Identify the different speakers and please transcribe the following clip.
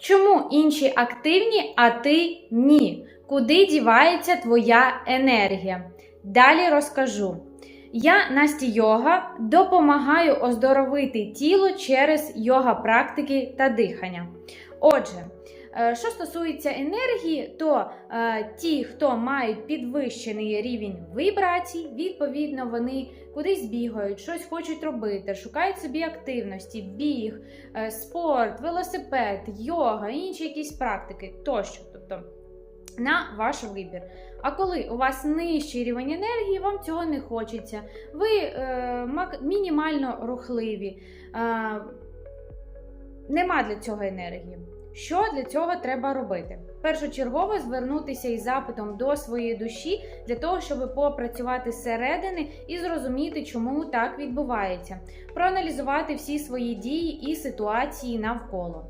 Speaker 1: Чому інші активні, а ти ні? Куди дівається твоя енергія? Далі розкажу. Я Насті Йога допомагаю оздоровити тіло через йога практики та дихання. Отже, що стосується енергії, то е, ті, хто мають підвищений рівень вібрацій, відповідно, вони кудись бігають, щось хочуть робити, шукають собі активності, біг, е, спорт, велосипед, йога, інші якісь практики тощо. Тобто на ваш вибір. А коли у вас нижчий рівень енергії, вам цього не хочеться. Ви е, мінімально рухливі, е, нема для цього енергії. Що для цього треба робити? Першочергово звернутися із запитом до своєї душі для того, щоб попрацювати зсередини і зрозуміти, чому так відбувається, проаналізувати всі свої дії і ситуації навколо.